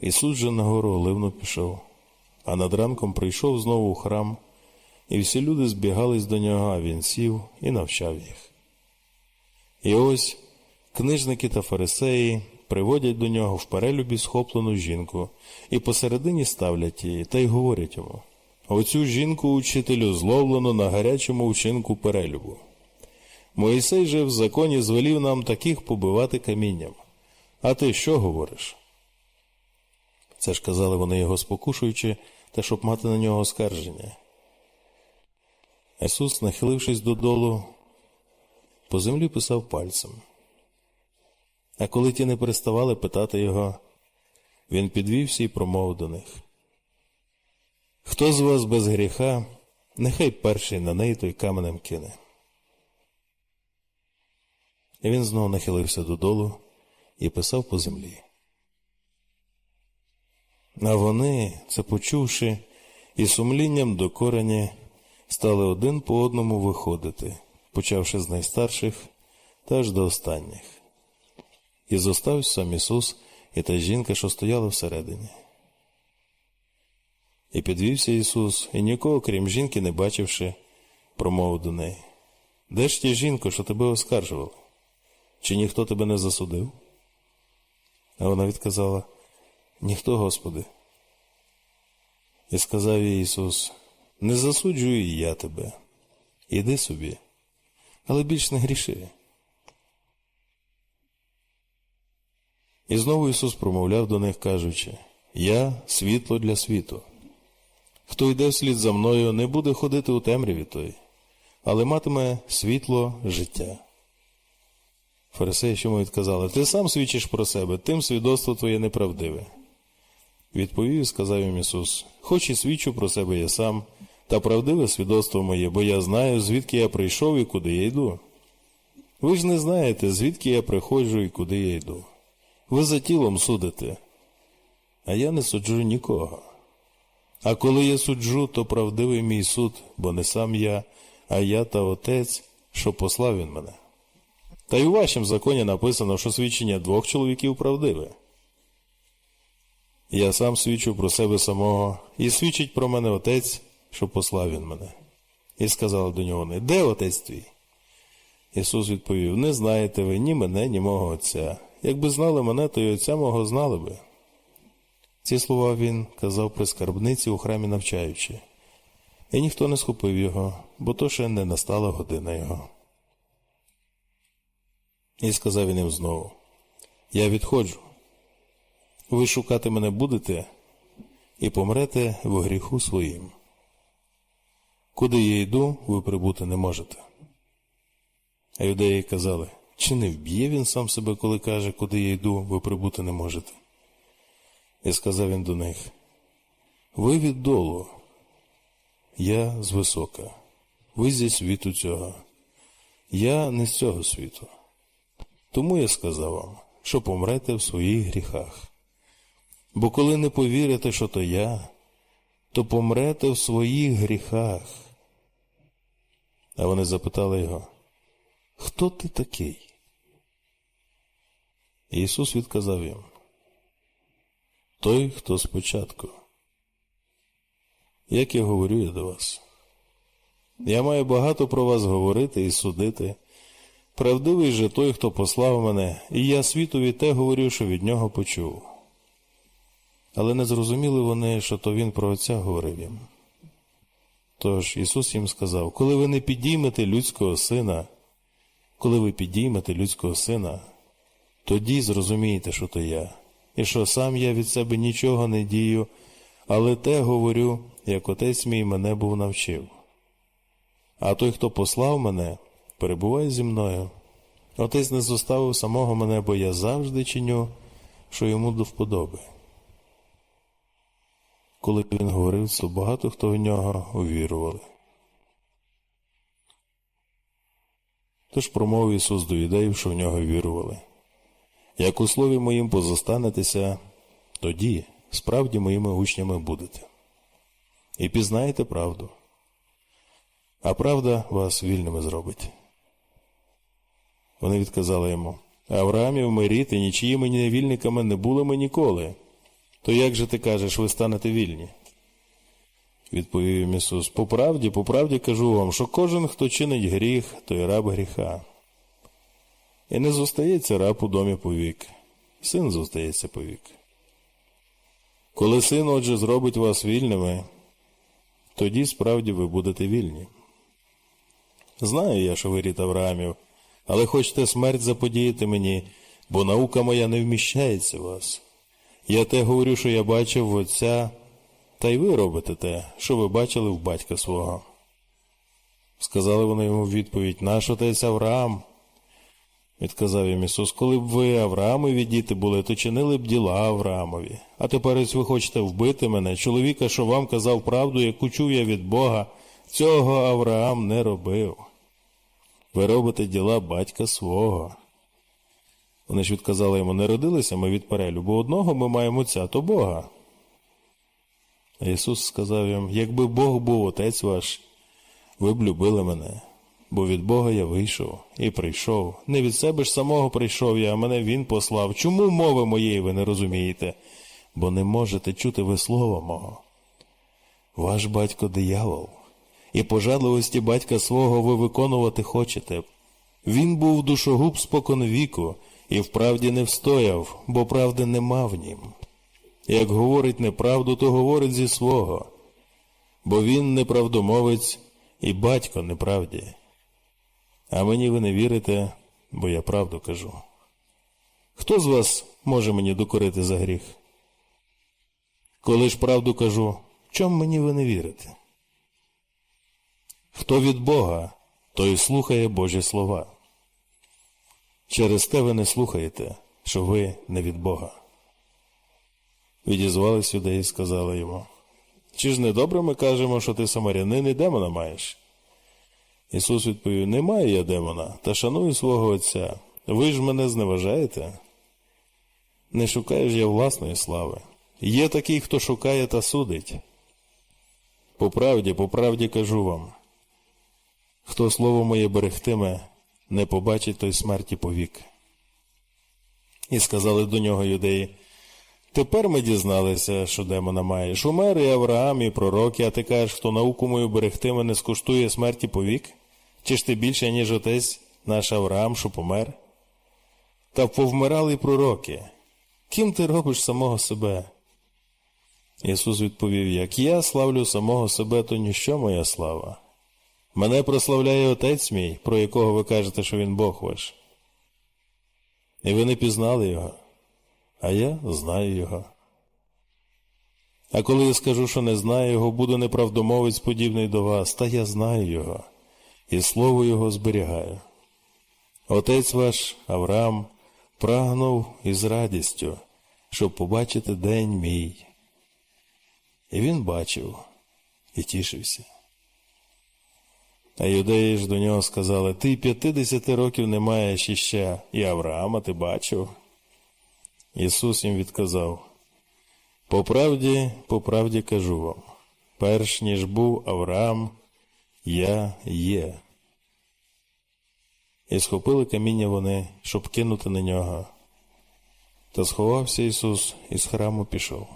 Ісус же на гору Оливну пішов, а над ранком прийшов знову у храм, і всі люди збігались до нього, а він сів і навчав їх. І ось книжники та фарисеї приводять до нього в перелюбі схоплену жінку, і посередині ставлять її та й говорять йому: Оцю жінку учителю зловлено на гарячому вчинку перелюбу. Моїсей же в законі звелів нам таких побивати камінням. А ти що говориш? Це ж казали вони його спокушуючи, та щоб мати на нього оскарження. Ісус, нахилившись додолу, по землі писав пальцем. А коли ті не переставали питати його, він підвівся і промовив до них. Хто з вас без гріха, нехай перший на неї той каменем кине. І він знову нахилився додолу і писав по землі. А вони, це почувши, і сумлінням до корені стали один по одному виходити, почавши з найстарших та аж до останніх. І зостався сам Ісус і та жінка, що стояла всередині. І підвівся Ісус, і нікого, крім жінки, не бачивши, промовив до неї. Де ж ті жінко, що тебе оскаржували? Чи ніхто тебе не засудив? А вона відказала Ніхто, Господи. І сказав Ісус, не засуджую і я тебе. Іди собі, але більш не гріши. І знову Ісус промовляв до них, кажучи, Я світло для світу. Хто йде вслід за мною, не буде ходити у темряві той, але матиме світло життя. Фарисеї йому відказали, ти сам свідчиш про себе, тим свідоцтво твоє неправдиве. Відповів сказав їм Ісус, хоч і свідчу про себе я сам, та правдиве свідоцтво моє, бо я знаю, звідки я прийшов і куди я йду. Ви ж не знаєте, звідки я приходжу і куди я йду. Ви за тілом судите, а я не суджу нікого. А коли я суджу, то правдивий мій суд, бо не сам я, а я та Отець, що послав він мене. Та й у вашому законі написано, що свідчення двох чоловіків правдиве. Я сам свідчу про себе самого, і свідчить про мене отець, що послав він мене. І сказали до нього вони, де отець твій? Ісус відповів: Не знаєте ви ні мене, ні мого Отця. Якби знали мене, то й отця мого знали би. Ці слова він казав при скарбниці у храмі навчаючи, і ніхто не схопив його, бо то ще не настала година його. І сказав він їм знову: Я відходжу. Ви шукати мене будете і помрете в гріху своїм. Куди я йду, ви прибути не можете. А юдеї казали, чи не вб'є він сам себе, коли каже, куди я йду, ви прибути не можете. І сказав він до них: Ви віддолу, я з висока, ви зі світу цього, я не з цього світу. Тому я сказав вам, що помрете в своїх гріхах. Бо коли не повірите, що то я, то помрете в своїх гріхах. А вони запитали його, хто ти такий? Ісус відказав їм, той, хто спочатку. Як я говорю я до вас, я маю багато про вас говорити і судити. Правдивий же той, хто послав мене, і я світові те говорю, що від нього почув. Але не зрозуміли вони, що то він про Отця говорив їм. Тож Ісус їм сказав: коли ви не підіймете людського сина, коли ви підіймете людського сина, тоді зрозумієте, що то я, і що сам я від себе нічого не дію, але те говорю, як отець мій мене був навчив. А той, хто послав мене, перебуває зі мною. Отець не зоставив самого мене, бо я завжди чиню, що йому до вподоби. Коли він говорив, то багато хто в нього увірували. Тож промовив Ісус до юдеїв, що в нього вірували. Як у слові моїм позостанетеся, тоді справді моїми учнями будете. І пізнаєте правду, а правда вас вільними зробить. Вони відказали йому Авраамів ми рід і нічиїми невільниками не були ми ніколи. То як же ти кажеш, ви станете вільні? Відповів їм Ісус, по правді, по правді кажу вам, що кожен, хто чинить гріх, той раб гріха. І не зостається раб у домі повік, син зостається повік. Коли син, отже, зробить вас вільними, тоді справді ви будете вільні. Знаю я, що ви рід Авраамів, але хочете смерть заподіяти мені, бо наука моя не вміщається в вас. Я те говорю, що я бачив в отця, та й ви робите те, що ви бачили в батька свого. Сказали вони йому в відповідь, наш отець Авраам. Відказав їм Ісус, коли б ви Авраамові діти були, то чинили б діла Авраамові. А тепер ось ви хочете вбити мене, чоловіка, що вам казав правду, яку чув я від Бога, цього Авраам не робив. Ви робите діла батька свого. Вони ж відказали йому, не родилися ми від перелюбу одного, ми маємо отця, то Бога. А Ісус сказав їм, якби Бог був отець ваш, ви б любили мене, бо від Бога я вийшов і прийшов. Не від себе ж самого прийшов я, а мене Він послав. Чому мови моєї ви не розумієте? Бо не можете чути ви слова мого. Ваш батько диявол, і пожадливості батька свого ви виконувати хочете. Він був душогуб спокон віку, і вправді не встояв, бо правди нема в нім. Як говорить неправду, то говорить зі свого, бо він неправдомовець і батько неправді. А мені ви не вірите, бо я правду кажу. Хто з вас може мені докорити за гріх? Коли ж правду кажу, чом мені ви не вірите? Хто від Бога, той слухає Божі слова. Через те ви не слухаєте, що ви не від Бога. Відізвались юдеї і сказали йому, чи ж не добре ми кажемо, що ти самарянин і демона маєш? Ісус відповів, не маю я демона, та шаную свого Отця. Ви ж мене зневажаєте? Не шукаю ж я власної слави. Є такий, хто шукає та судить. По правді, по правді кажу вам, хто слово моє берегтиме, не побачить той смерті повік. І сказали до нього юдеї, Тепер ми дізналися, що демона маєш. Умер і Авраам, і пророки, а ти кажеш, хто науку мою берегтиме, не скуштує смерті повік? Чи ж ти більше, ніж отець наш Авраам, що помер? Та повмирали пророки. Ким ти робиш самого себе? Ісус відповів, як я славлю самого себе, то ніщо моя слава. Мене прославляє Отець мій, про якого ви кажете, що він Бог ваш. І ви не пізнали його а я знаю його. А коли я скажу, що не знаю його, буду неправдомовець подібний до вас, та я знаю його, і слово його зберігаю. Отець ваш, Авраам, прагнув із радістю, щоб побачити день мій. І він бачив і тішився. А юдеї ж до нього сказали, ти п'ятидесяти років не маєш іще, і Авраама ти бачив. Ісус їм відказав, по правді, по правді кажу вам, перш ніж був Авраам, я є. І схопили каміння вони, щоб кинути на нього. Та сховався Ісус і з храму пішов.